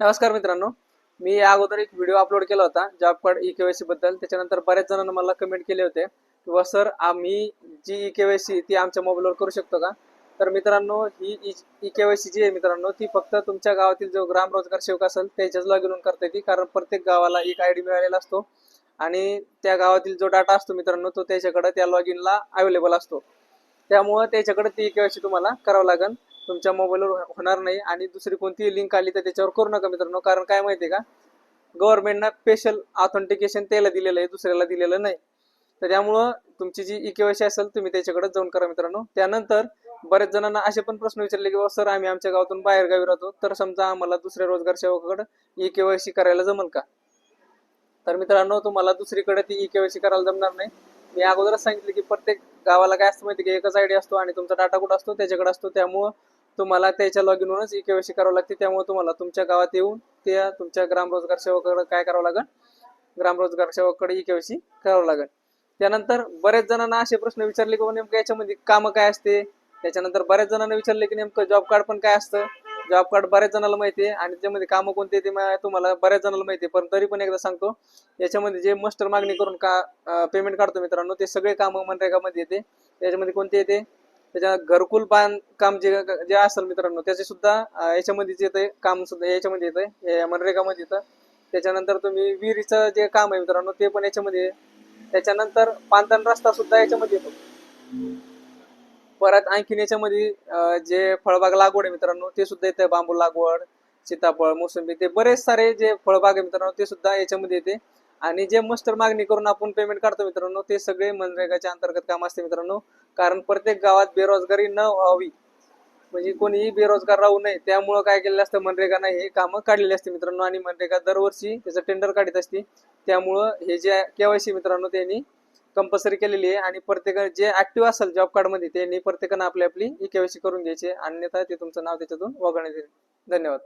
नमस्कार मित्रांनो. मी या अगोदर एक व्हिडिओ अपलोड केला होता जॉब कार्ड ई केवायसी बद्दल. त्याच्यानंतर बऱ्याच जणांना मला कमेंट केले होते किंवा सर आम्ही जी ई केवायसी ती आमच्या मोबाईलवर करू शकतो का? तर मित्रांनो ही ई केवायसी जी आहे मित्रांनो ती फक्त तुमच्या गावातील जो ग्राम रोजगार सेवक असेल त्याच्याच लॉग इन करता येते कारण प्रत्येक गावाला एक आय डी मिळालेला असतो. आणि त्या गावातील जो डाटा असतो मित्रांनो तो त्याच्याकडे त्या लॉग इनला अवेलेबल असतो. त्यामुळं त्याच्याकडे ती केवायसी तुम्हाला करावं लागेल तुमच्या मोबाईलवर हो-, होणार नाही आणि दुसरी कोणतीही लिंक आली तर त्याच्यावर करू नका मित्रांनो. कारण काय माहिती आहे का? गव्हर्नमेंटनं स्पेशल ऑथेंटिकेशन त्याला दिलेलं आहे दुसऱ्याला दिलेलं नाही. तर त्यामुळं तुमची जी ई केवायसी असेल तुम्ही त्याच्याकडे जाऊन करा मित्रांनो. त्यानंतर बऱ्याच जणांना असे पण प्रश्न विचारले की सर आम्ही आमच्या गावातून बाहेर गावी राहतो. तर समजा आम्हाला दुसऱ्या रोजगार सेवकाकडे ई केवायसी करायला जमल का? तर मित्रांनो तुम्हाला दुसरीकडे ती ई केवायसी करायला जमणार नाही. मी अगोदरच सांगितलं की प्रत्येक गावाला काय असतं माहिती की? एकच आयडी असतो आणि तुमचा डाटा कुठं असतो? त्याच्याकडे असतो. त्यामुळं तुम्हाला त्याच्या लॉग इनवरूनच ई केवायसी करावं लागते. त्यामुळे तुम्हाला तुमच्या गावात येऊन त्या तुमच्या ग्रामरोजगार सेवकाकडे काय करावं लागेल? ग्रामरोजगार सेवकाकडे ई केवायसी करावं लागेल. त्यानंतर बऱ्याच जणांना असे प्रश्न विचारले की नेमकं याच्यामध्ये कामं काय असते? त्याच्यानंतर बऱ्याच जणांना विचारले की नेमकं जॉब कार्ड पण काय असतं? जॉब कार्ड बऱ्याच जणांना माहिती आहे आणि त्याच्यामध्ये कामं कोणते ते मा- तुम्हाला बऱ्याच जणांना माहिती आहे. पण तरी पण एकदा सांगतो याच्यामध्ये जे मस्टर मागणी करून का पेमेंट काढतो मित्रांनो ते सगळे कामं मनरेगामध्ये येते. याच्यामध्ये कोणते येते? त्याच्या घरकुल बांधकाम जे जे असेल मित्रांनो त्याचे सुद्धा अं, याच्यामध्ये जे येते काम सुद्धा याच्यामध्ये येतं मनरेगामध्ये येतं. त्याच्यानंतर तुम्ही विहिरीचं जे काम आहे मित्रांनो ते पण याच्यामध्ये आहे. त्याच्यानंतर पांतन रस्ता सुद्धा याच्यामध्ये येतो. परत आणखीन याच्यामध्ये जे फळबाग लागवड आहे मित्रांनो ते सुद्धा येतं बांबू लागवड सीताफळ मोसंबी ते बरेच सारे जे फळबाग आहे मित्रांनो ते सुद्धा याच्यामध्ये येते. आणि जे मस्टर मागणी करून आपण पेमेंट काढतो मित्रांनो ते सगळे मनरेगाच्या अंतर्गत काम असते मित्रांनो. कारण प्रत्येक गावात बेरोजगारी न व्हावी म्हणजे कोणीही बेरोजगार राहू नये त्यामुळं काय केलेलं असतं मनरेगा नाही हे कामं काढलेली असते मित्रांनो. आणि मनरेगा दरवर्षी त्याचं टेंडर काढत असते. त्यामुळं हे जे केवायसी मित्रांनो त्यांनी कंपल्सरी केलेली आहे आणि प्रत्येक जे ऍक्टिव्ह असेल जॉब कार्डमध्ये त्यांनी प्रत्येकानं आपली आपली ई केवायसी करून घ्यायची. अन्यथा ते तुमचं नाव त्याच्यातून वगळण्यात येईल. धन्यवाद.